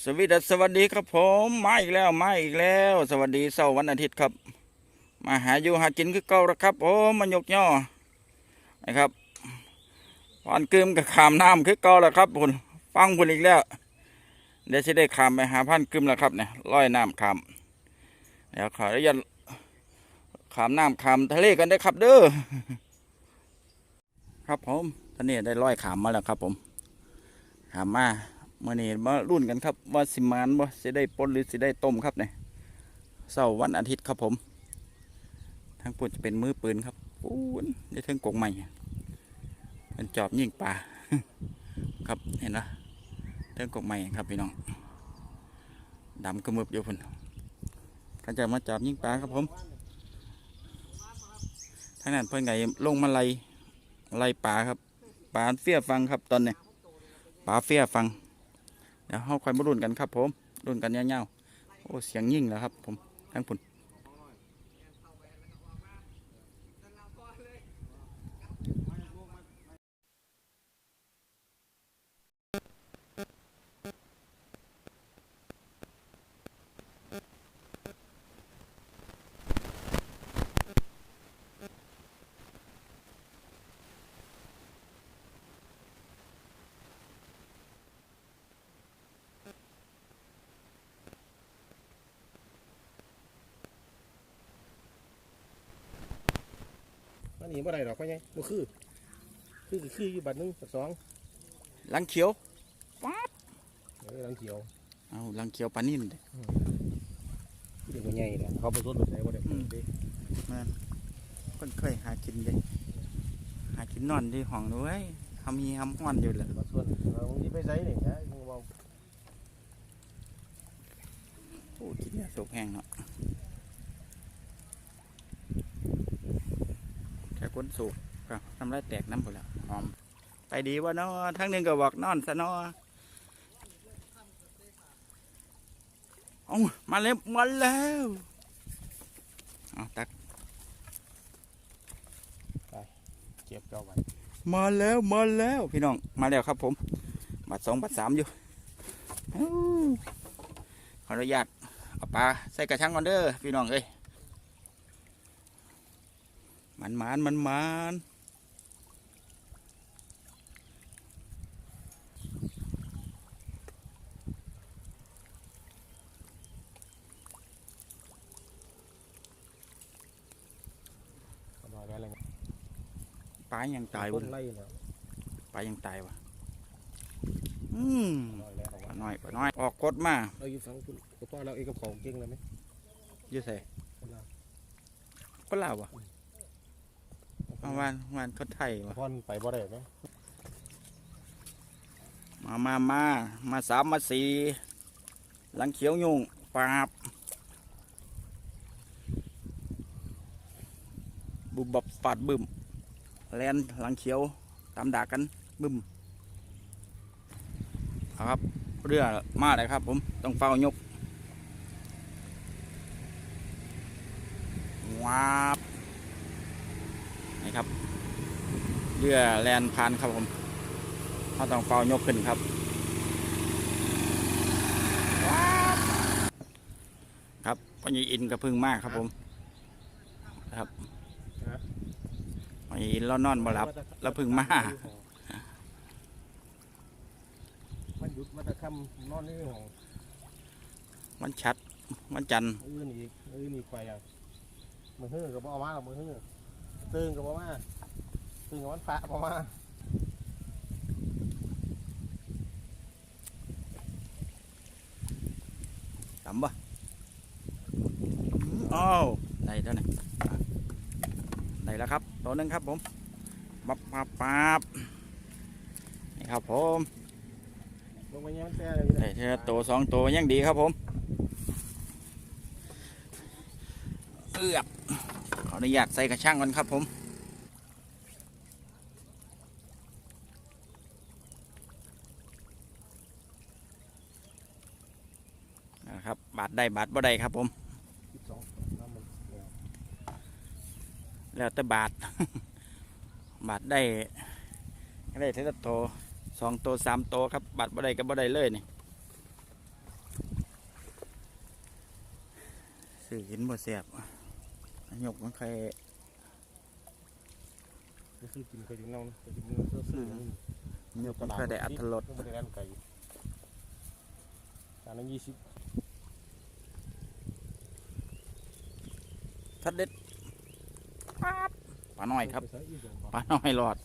สวัสดีสวัสดีครับผมมาอีกแล้วมาอีกแล้ว สวัสดีเสาร์วันอาทิตย์ครับ มาหาอยู่หากินคือเก่าแล้วครับผมมายกย่อนะครับวันกึมกับขามน้ำคือเก่าแล้วครับคุณฟังคุณอีกแล้ว เดี๋ยวจะได้ขามไปหาพันกึมแล้วครับเนี่ยลอยน้ำขามเดี๋ยวขออนุญาตขามน้ำขามทะเลกันได้ครับเด้อครับผมตอนนี้ได้ลอยขามมาแล้วครับผมขามมา มื่อนี้มารุ่นกันครับว่าสิมานบ่สิได้ปนหรือสิได้ต้มครับเนี่ยเสาร์วันอาทิตย์ครับผม ทั้งปุ่นจะเป็นมือปืนครับปูนได้เทิงกงใหม่เป็นจอบยิงปลาครับเห็นนะเทิงกงใหม่ครับพี่น้องดำกระมึบอยู่พุ่นเขาจะมาจอบยิงปลาครับผมทางนั้นเพื่อนไงลงมาไล่ไล่ปลาครับปลาเฟี้ยฟังครับตอนนี้ปลาเฟี้ยฟัง เดี๋ยวเขาคอยมารุ่นกันครับผมรุ่นกันยาวๆโอ้เสียงยิ่งแล้วครับผมทั้งผุน นหนีบ่ได้หรอกก็ยังบ่คือ คือคือคืออยู่บัดหนึงบัดสองลังเขียวเออหลังเขียวเอาลังเขียวปลานิ่นเด้คือเด็กมันใหญ่แหละเขาไปสนแบบไหนบ่ได้อืมมันคนเคยหากินเด้หากินนอนที่ห้องด้วยทำมีทำห้อนอยู่แหละบัดส่วนเราสิไปไสนี่นะมึงมองโอ้กินเนี่ยสุกแห้งเนาะ แค่ก้นสุกก็ทำไรแตกน้ำหมดแล้วหอม ไปดีวะเนาะทั้งหนึ่งก็บอกนอนซะเนาะเอามาแล้วมาแล้วเอาตักเก็บเจ้าไว้มาแล้วมาแล้วพี่น้องมาแล้วครับผมบาทสองบาทสามอยู่อู้ขออนุญาตเอาปลาใส่กระชังก่อนเด้อพี่น้องเอ้ย มันมันมันมันเอามาไว้แล้วไงปลายังตายควะนไล่แล้วปลายังตายวะอืมน้อยแล้วปลาน้อยปลาน้อย ออกกดมาเราอยู่ฝั่งคุณก็พอเราเองกับของเก่งแล้วไหมอยู่ใส่คนลาวก็ลาววะ เอาวานวานเขาไทยวะพอนไปบ่ได้ไหมมามามามาสามมาสี่หลังเขียวยุงปราบ บุบบับฟาดบึมแลนหลังเขียว ตามดากกันบึมเอาครับ เรือมาเลยครับ ผมต้องเฝ้ายกว้าบ นี่ครับเรือแลนพานครับผมเขาต้องเฝ้ายกขึ้นครับว้าบครับพ่อใหญ่อินกับพึ่งมากครับผมครับพ่อใหญ่อินแล้วนอนบ่หลับแล้วเพิ่งมามันหยุดมาแตะค่ำนอนนี่ห้องมันชัดมันจันทร์อื่นอีกอื่นอีกไปอะมือฮื้อก็บ่เอามาหรอกมือฮื้อ ตื่นก็บ่มาตื่นกับวันพระบ่มาต่ำบ่อ้าวได้แล้วนะได้แล้วครับตัวหนึงครับผมปับปับปับนี่ครับผมลงไปยังมันแซ่เลยได้เท่าตัวสองตัวยังดีครับผมเอือบขออ นุญาตใส่กระช่างก่อนครับผมนะครับบาดได้บาดบ่ได้ครับผมแล้วแต่บาดบาดได้ได้เท่าโตสองโตสามโตครับ บาดบ่ได้กับบ่ได้เลยนี่สื่อหินบ่เสียบ หยกมันใครก็คือกินเคยกินเน่าเคยกินเนื้อซื่อๆนี่หยกมันใครได้อัตรสไม่ได้ร้านไก่จานละยี่สิบทัดเด็ดปั๊บปลาน้อยครับปลาน้อยหลอด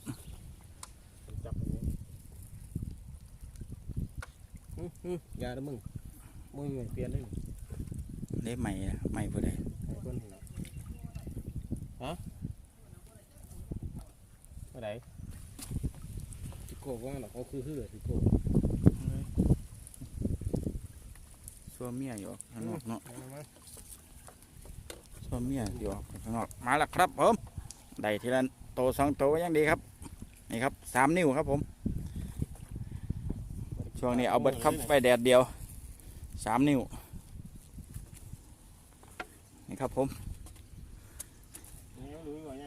ยางนี้อื้อหือยาละมึงมึงไม่เปลี่ยนได้เล่ใหม่อะใหม่พอดีไอ้คน ฮะอะไรติโก้ว่าหรอกเขาคือคือติโก้ชัวเมียอยู่ข้างนอกเนาะเอามาชัวเมียอยู่ข้างนอกมาแล้วครับผมได้ทีละโตสองโตก็ยังดีครับ นี่ครับสามนิ้วครับผม ช่วงนี้เอาเบิดครับไปแดดเดียวสามนิ้ว นี่ครับผม นี่เอาหรือว่าไง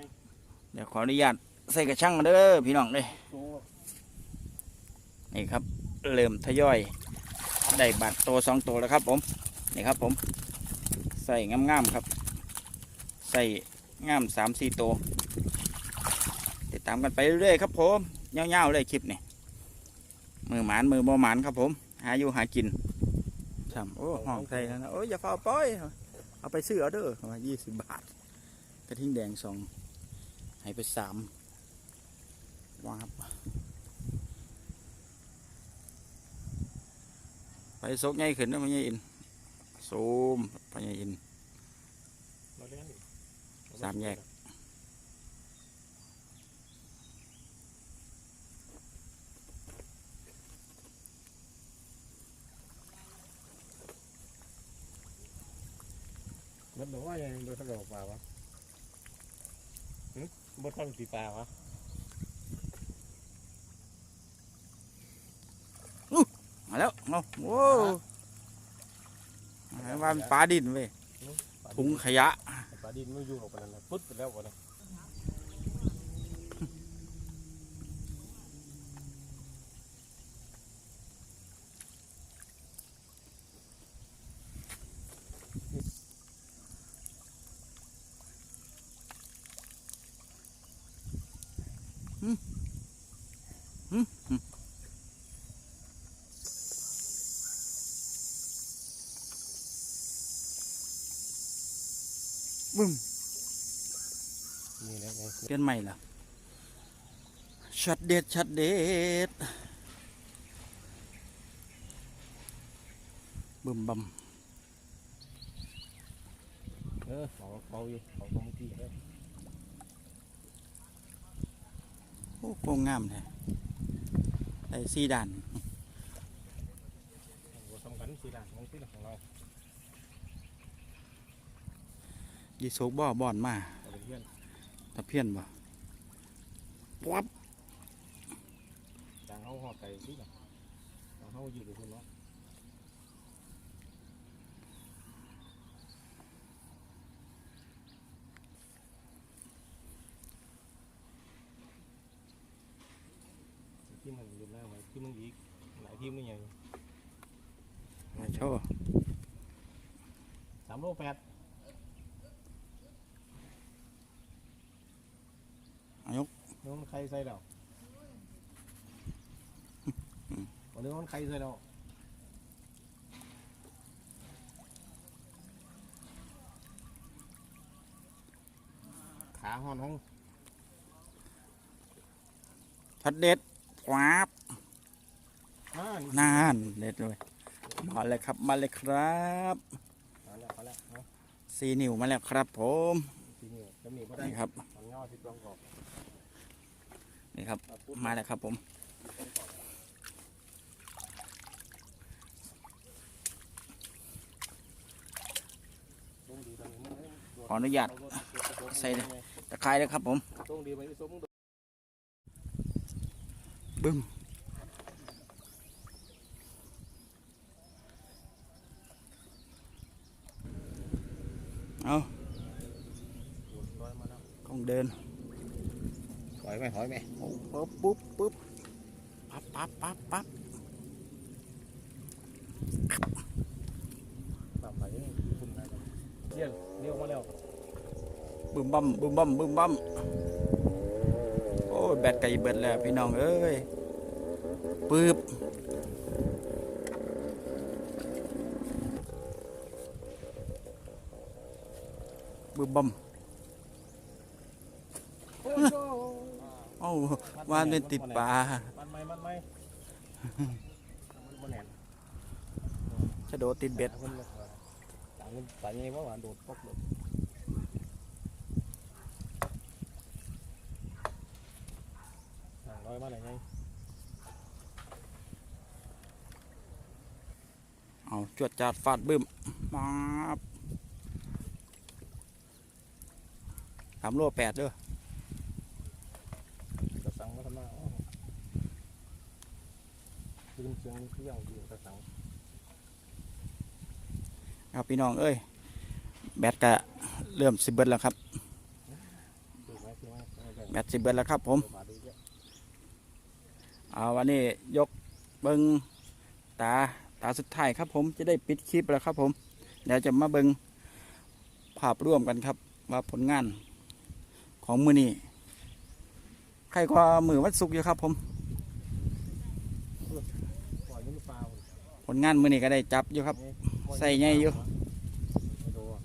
เดี๋ยวขออนุญาตใส่กระชังเด้อพี่น้องเด้นี่ครับ เริ่มทยอยได้บาทโตสองโตแล้วครับ ผมนี่ครับ ผมใส่งามๆครับ ใส่งามสามสี่โตติดตามกันไปเรื่อยๆครับผมเงาๆเลยคลิปนี่มือหมานมือบ่หมานครับผม หาอยู่หากินช่ำโอ้ห้องใส่แล้วนะโอ้ยอย่าเฝ้าปล่อย เอาไปซื้อเอาเด้อว่ายี่สิบบาท กระทิงแดงสอง ให้ไปสามวางครับไปซกใหญ่ขึ้นนะพ่อใหญ่อินซูมพ่อใหญ่อินมาเล่นสามแยกมันบอกว่ายังโดนทะเลาะปลาวะหึบดข้างตีปลาวะมาแล้วเอาโว้ว่ามันปลาดินเว้ยถุงขยะ ปลาดินไม่อยู่ออกไปนั่นนะปุ๊ดไปแล้ววะนะ บึ้มนี่แหละไงเปลี่ยนใหม่ละชัดเด็ดชัดเด็ดบึ้มบัมเออเขาเขาอยู่เขาเขาไม่ตีเลยโอ้โคงงามเลยได้สี่ด่านหัวสำคัญสีด่างของที่ของเรา ยีโซกบ่อบอนมาเราเป็นเพื่อนตะเพียนบ่ปั๊บด่างเขาหอดไก่ที่ด่างด่างเขาอยู่กับคนเนาะที่มันอยู่หน้าไว้ที่มันอีกหลายที่มันยังมาโชว์สามโลแปด เอายก น้องใครใส่เราวันนี้น้องใครใส่เราขาหอนห้องชัดเด็ดปั๊บอ่านี่นานเด็ดเลยมาเลยครับมาเลยครับมาแล้วมาแล้วเนาะสีนิ้วมาแล้วครับผม ทีนี้จะมีก็ได้นี่ครับ มันงอที่ตรงกรอบ นี่ครับ มาแล้วครับผม ขออนุญาตใส่เลยตะไคร้เลยครับผม บึ้มเอาร้อยมาแล้วกล้องเดิน อยไหมถอยไหมปุ๊บปุ๊บปุ๊บปั๊บปั๊บปั๊บปั๊บปรับไปคุณได้โอเคชี่ยนเลี้ยวมาแล้วบึมบัมบึมบัมบึมบัมโอ้ยแบตไก่เบิดแล้วพี่น้องเอ้ยปึ๊บบึมบัมโอ้ยโอ้ย เอ้าวานเป็นติดปลามันไหมมันไหมมันแหนชะโดดติดเบ็ดเลยต่างกันต่างยังไงว่าหวานโดดปอกเลยต่างร้อยมาไหนไงเอาจวดจาดฟาดบึ้มมาบสามโลแปดเด้อ กระสังมาทำหน้าอ้อ คือเสียงเครื่องอยู่กระสังครับพี่น้องเอ้ยแบตก็เริ่มสิเบิดแล้วครับ แบตสิเบิดแล้วครับผม เอาวันนี้ยกเบิงตาตาสุดท้ายครับผมจะได้ปิดคลิปแล้วครับผมเดี๋ยวจะมาเบิงภาพร่วมกันครับ ว่าผลงานของมือนี้ใครก็มือวันศุกอยู่ครับผม ปล่อยมันหรือเปล่า ผ ลงานมือนี้ก็ได้จับอยู่ครับ ใส่ไงอยู่ไม่ดูอะ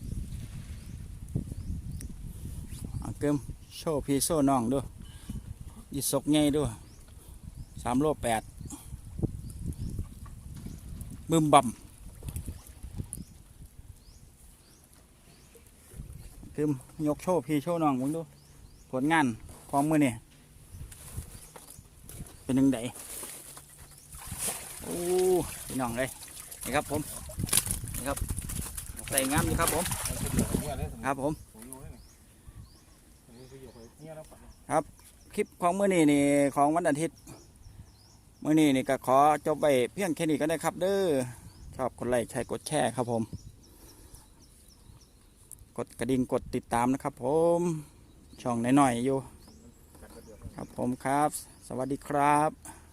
เอาเกิมโชว์พี่โซ่น้องดูยีสกไงดูสามโลแปดบึมบัมเกิมยกโชว์พี่โชว์น้องมึงดู ผลงานของมือนี่เป็นยังไง โอ้พี่น้องเลยนี่ครับผมนี่ครับใส่งามอยู่ครับผมครับผมผมอยู่เลยนี่ผมอยู่ไปเนี่ยแล้วฝันคลิปของมื้อนี้นี่ของวันอาทิตย์มื้อนี้นี่ก็ขอจบไปเพียงแค่นี้ก็ได้ครับ เด้อชอบกดไลค์ใช้กดแชร์ครับผม กดกระดิ่งกดติดตามนะครับ ผมช่องน้อยๆอยู่ ครับผมครับ สวัสดีครับ